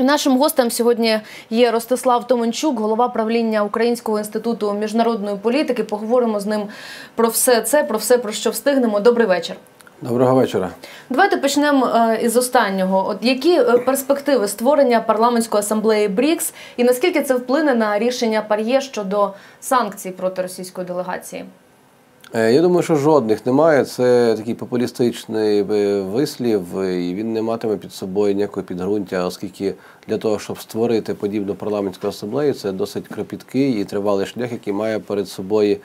Нашим гостем сьогодні є Ростислав Томенчук, голова правління Українського інституту міжнародної політики. Поговоримо з ним про все це, про все про що встигнемо. Добрий вечір. Доброго вечора. Давайте почнемо е, із останнього. От які е, перспективи створення парламентської асамблеї БРІКС і наскільки це вплине на рішення Пар'є щодо санкцій проти російської делегації? Е, Я думаю, що жодних немає. Це такий популістичний е, вислів, е, і він не матиме під собою ніякого підґрунтя, оскільки для того, щоб створити подібну парламентську асамблею, це досить кропіткий і тривалий шлях, який має перед собою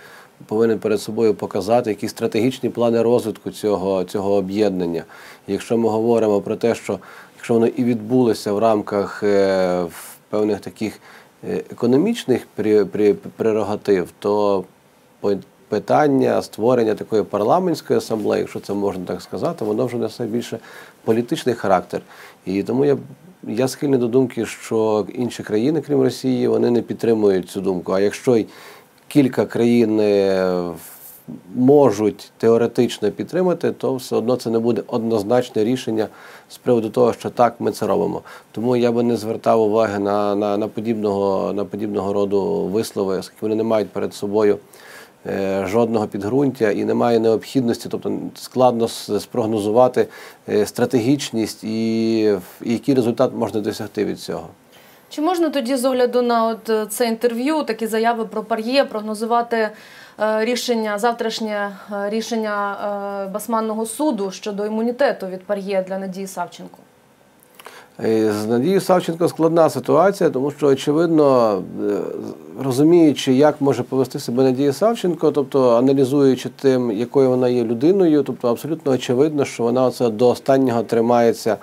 повинен перед собою показати якісь стратегічні плани розвитку цього, цього об'єднання. Якщо ми говоримо про те, що якщо воно і відбулося в рамках певних таких економічних прерогатив, то питання створення такої парламентської асамблеї, якщо це можна так сказати, воно вже несе більше політичний характер. І тому я, я схильний до думки, що інші країни, крім Росії, вони не підтримують цю думку. А якщо й кілька країн е, можуть теоретично підтримати, то все одно це не буде однозначне рішення з приводу того, що так ми це робимо. Тому я би не звертав уваги на, на, на, подібного, на подібного роду вислови, оскільки вони не мають перед собою жодного підґрунтя і немає необхідності, тобто складно спрогнозувати е, стратегічність і, і який результат можна досягти від цього. Чи можна тоді з огляду на от е, це інтерв'ю, такі заяви про Пар'є, прогнозувати е, рішення, завтрашнє е, рішення е, Басманного суду щодо імунітету від Пар'є для Надії Савченко? Е, З Надією Савченко складна ситуація, тому що, очевидно, е, розуміючи, як може повести себе Надія Савченко, тобто аналізуючи тим, якою вона є людиною, тобто абсолютно очевидно, що вона оце до останнього тримається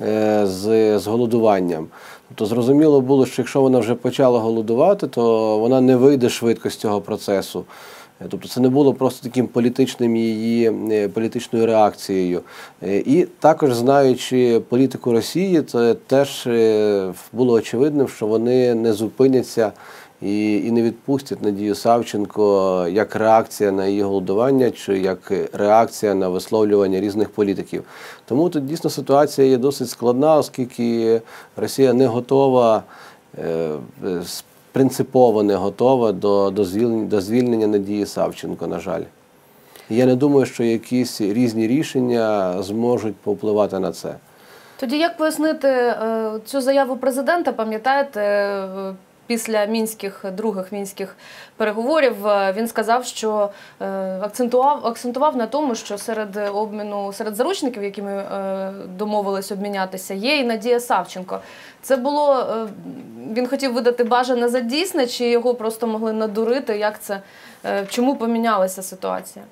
е, з, з голодуванням. Тобто зрозуміло було, що якщо вона вже почала голодувати, то вона не вийде швидко з цього процесу. Тобто це не було просто таким політичним її е, політичною реакцією. Е, І також знаючи політику Росії, це теж е, було очевидним, що вони не зупиняться і, і не відпустять Надію Савченко як реакція на її голодування чи як реакція на висловлювання різних політиків. Тому тут дійсно ситуація є досить складна, оскільки Росія не готова. Принципово не готова до, до, звільнення, до звільнення Надії Савченко, на жаль. Я не думаю, що якісь різні рішення зможуть повпливати на це. Тоді як пояснити е, цю заяву президента? Пам'ятаєте, е, після мінських других мінських переговорів е, він сказав, що е, акцентував акцентував на тому, що серед обміну серед заручників, якими е, домовились обмінятися, є і Надія Савченко. Це було він хотів видати бажане за дійсне, чи його просто могли надурити? Як це чому помінялася ситуація?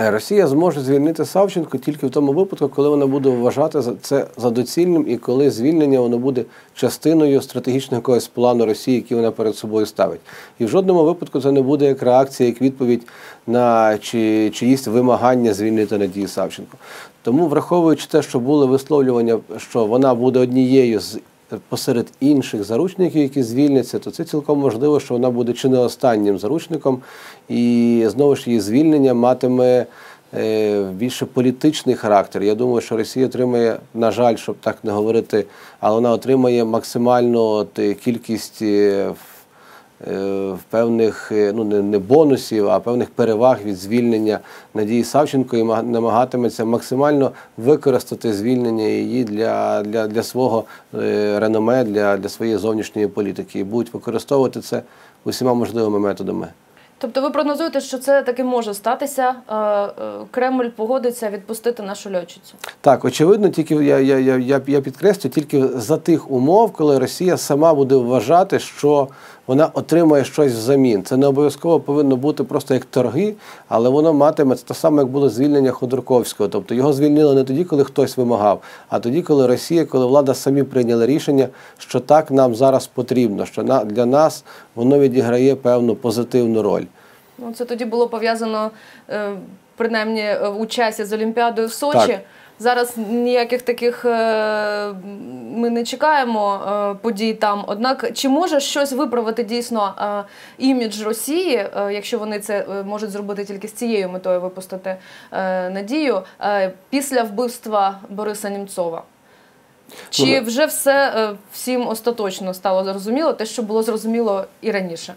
Е, Росія зможе звільнити Савченко тільки в тому випадку, коли вона буде вважати це за доцільним і коли звільнення воно буде частиною стратегічного якогось плану Росії, який вона перед собою ставить. І в жодному випадку це не буде як реакція, як відповідь на чи, чиїсь вимагання звільнити Надії Савченко. Тому, враховуючи те, що були висловлювання, що вона буде однією з посеред інших заручників, які звільняться, то це цілком можливо, що вона буде чи не останнім заручником, і знову ж її звільнення матиме е, більше політичний характер. Я думаю, що Росія отримає, на жаль, щоб так не говорити, але вона отримає максимальну е, кількість. е, певних ну не, бонусів, а певних переваг від звільнення Надії Савченко і намагатиметься максимально використати звільнення її для, для, для свого реноме, для, для своєї зовнішньої політики і будуть використовувати це усіма можливими методами. Тобто ви прогнозуєте, що це таки може статися? е, е, Кремль погодиться відпустити нашу льотчицю? Так, очевидно, тільки я, я, я, я, я підкреслю, тільки за тих умов, коли Росія сама буде вважати, що вона отримає щось взамін. Це не обов'язково повинно бути просто як торги, але воно матиме це те саме, як було звільнення Ходорковського. Тобто його звільнили не тоді, коли хтось вимагав, а тоді, коли Росія, коли влада самі прийняла рішення, що так нам зараз потрібно, що на, для нас воно відіграє певну позитивну роль. Ну це тоді було пов'язано е, принаймні е, у часі з Олімпіадою в Сочі. Так. Зараз ніяких таких е, ми не чекаємо е, подій там. Однак, чи може щось виправити дійсно е, імідж Росії, якщо вони це можуть зробити тільки з цією метою випустити надію після вбивства Бориса Німцова? Чи вже все всім остаточно стало зрозуміло, те, що було зрозуміло і раніше?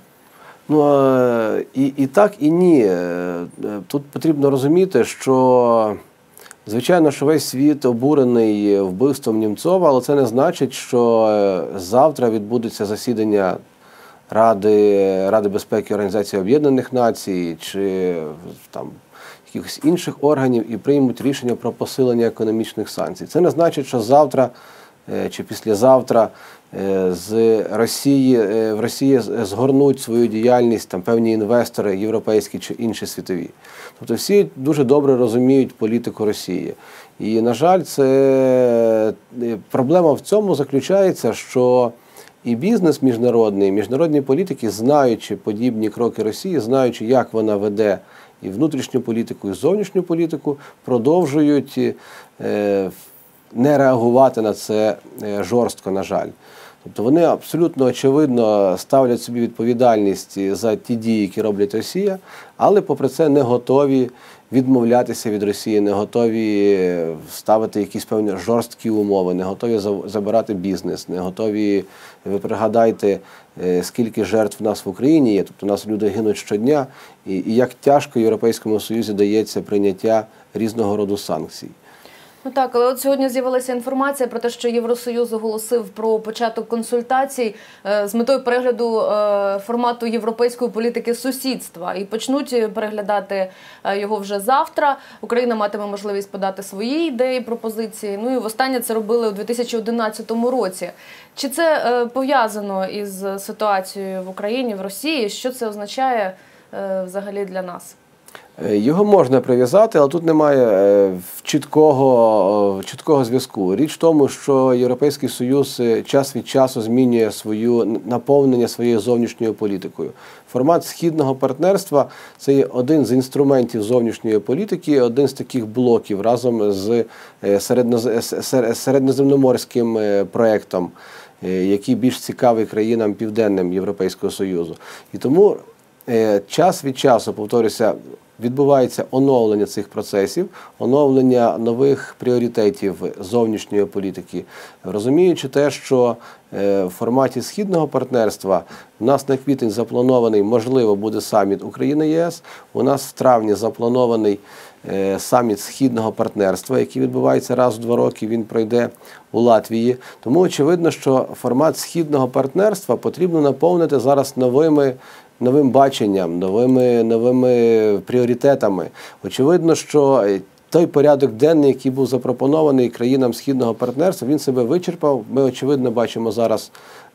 Ну і, і так, і ні. Тут потрібно розуміти, що звичайно, що весь світ обурений вбивством Німцова, але це не значить, що е, завтра відбудеться засідання Ради, Ради безпеки Організації Об'єднаних Націй чи там якихось інших органів і приймуть рішення про посилення економічних санкцій. Це не значить, що завтра е, чи післязавтра з Росії е, в Росії згорнуть свою діяльність там певні інвестори, європейські чи інші світові. Тобто всі дуже добре розуміють політику Росії. І, на жаль, це е, проблема в цьому заключається, що і бізнес міжнародний, і міжнародні політики, знаючи подібні кроки Росії, знаючи, як вона веде і внутрішню політику, і зовнішню політику, продовжують е, не реагувати на це е, жорстко, на жаль. Тобто вони абсолютно очевидно ставлять собі відповідальність за ті дії, які роблять Росія, але попри це не готові відмовлятися від Росії, не готові ставити якісь певні жорсткі умови, не готові забирати бізнес, не готові. Ви пригадайте, е, скільки жертв в нас в Україні є. Тобто у нас люди гинуть щодня, і як тяжко Європейському Союзі дається прийняття різного роду санкцій. Ну так, але от сьогодні з'явилася інформація про те, що Євросоюз оголосив про початок консультацій е, з метою перегляду е, формату європейської політики сусідства і почнуть переглядати е, його вже завтра. Україна матиме можливість подати свої ідеї, пропозиції. Ну і востаннє це робили у 2011 році. Чи це пов'язано із ситуацією в Україні, в Росії? Що це означає взагалі для нас? Е, Його можна прив'язати, але тут немає е, чіткого, е, чіткого зв'язку. Річ в тому, що Європейський Союз час від часу змінює свою наповнення своєю зовнішньою політикою. Формат східного партнерства це є один з інструментів зовнішньої політики, один з таких блоків разом з середноз- с- сер- середньоземноморським е, проектом, який більш цікавий країнам південним Європейського Союзу. І тому час від часу, повторюся, відбувається оновлення цих процесів, оновлення нових пріоритетів зовнішньої політики, розуміючи те, що е, в форматі східного партнерства у нас на квітень запланований, можливо, буде саміт Україна ЄС. У нас в травні запланований е, саміт східного партнерства, який відбувається раз в два роки. Він пройде у Латвії. Тому очевидно, що формат східного партнерства потрібно наповнити зараз новими новим баченням, новими, новими пріоритетами. Очевидно, що той порядок денний, який був запропонований країнам східного партнерства, він себе вичерпав. Ми очевидно бачимо зараз.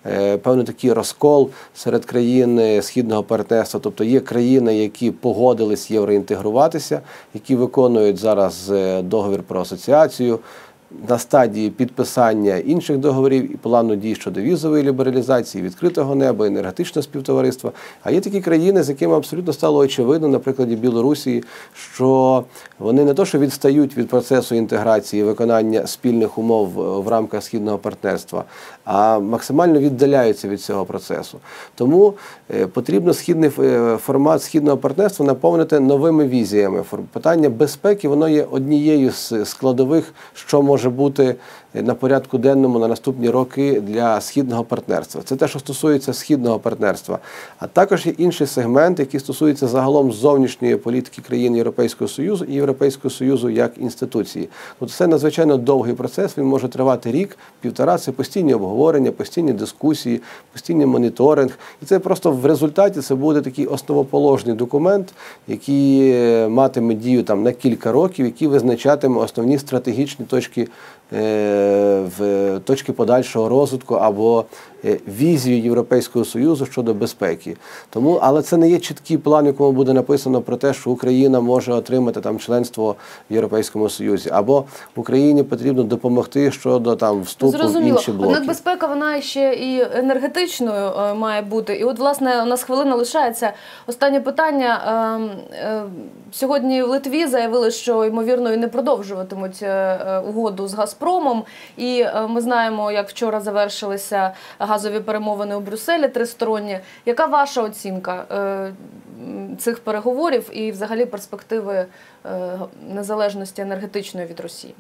е, Певний такий розкол серед країн е, східного партнерства, тобто є країни, які погодились євроінтегруватися, які виконують зараз е, договір про асоціацію, на стадії підписання інших договорів і плану дій щодо візової лібералізації, відкритого неба, енергетичного співтовариства. А є такі країни, з якими абсолютно стало очевидно, на прикладі Білорусі, що вони не то, що відстають від процесу інтеграції, виконання спільних умов в рамках східного партнерства, а максимально віддаляються від цього процесу. Тому е, потрібно східний е, формат східного партнерства наповнити новими візіями. Питання безпеки воно є однією з складових, що може бути е, на порядку денному на наступні роки для східного партнерства. Це те, що стосується східного партнерства. А також є інший сегмент, який стосується загалом зовнішньої політики країн Європейського Союзу і Європейського Союзу як інституції. Тобто це надзвичайно довгий процес. Він може тривати рік, півтора. Це постійні обговорення, постійні дискусії, постійний моніторинг. І це просто в результаті це буде такий основоположний документ, який е, матиме дію там на кілька років, який визначатиме основні стратегічні точки. Е, В точки подальшого розвитку або візію Європейського союзу щодо безпеки, тому але це не є чіткий план, в якому буде написано про те, що Україна може отримати там членство в Європейському Союзі, або Україні потрібно допомогти щодо там вступу в Зрозуміло. інші блоки. Однак безпека вона ще і енергетичною е, має бути. І от, власне, у нас хвилина лишається. Останнє питання. Е, е, Сьогодні в Литві заявили, що ймовірно і не продовжуватимуть е, е, угоду з Газпромом. І е, ми знаємо, як вчора завершилися газові перемовини у Брюсселі тристоронні. Яка ваша оцінка е, цих переговорів і взагалі перспективи е, незалежності енергетичної від Росії?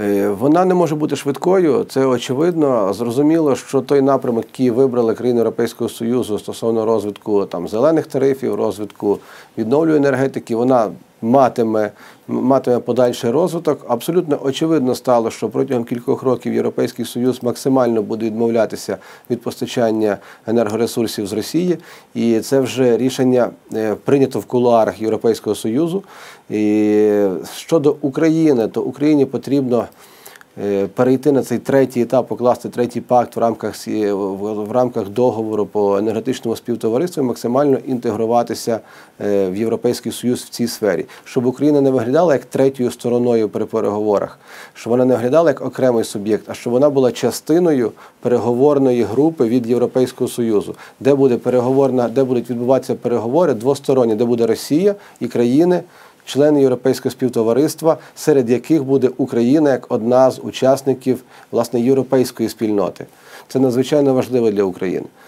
Е, Вона не може бути швидкою, це очевидно. Зрозуміло, що той напрямок, який вибрали країни Європейського Союзу стосовно розвитку там зелених тарифів, розвитку відновлювальної енергетики, вона матиме, матиме подальший розвиток. Абсолютно очевидно стало, що протягом кількох років Європейський Союз максимально буде відмовлятися від постачання енергоресурсів з Росії, і це вже рішення е, прийнято в кулуарах Європейського Союзу. І щодо України, то Україні потрібно перейти на цей третій етап, покласти третій пакт в рамках в рамках договору по енергетичному співтовариству і максимально інтегруватися е, в Європейський Союз в цій сфері, щоб Україна не виглядала як третьою стороною при переговорах, щоб вона не виглядала як окремий суб'єкт, а щоб вона була частиною переговорної групи від Європейського Союзу, де буде переговорна, де будуть відбуватися переговори двосторонні, де буде Росія і країни члени Європейського співтовариства, серед яких буде Україна як одна з учасників власне європейської спільноти. Це надзвичайно важливо для України.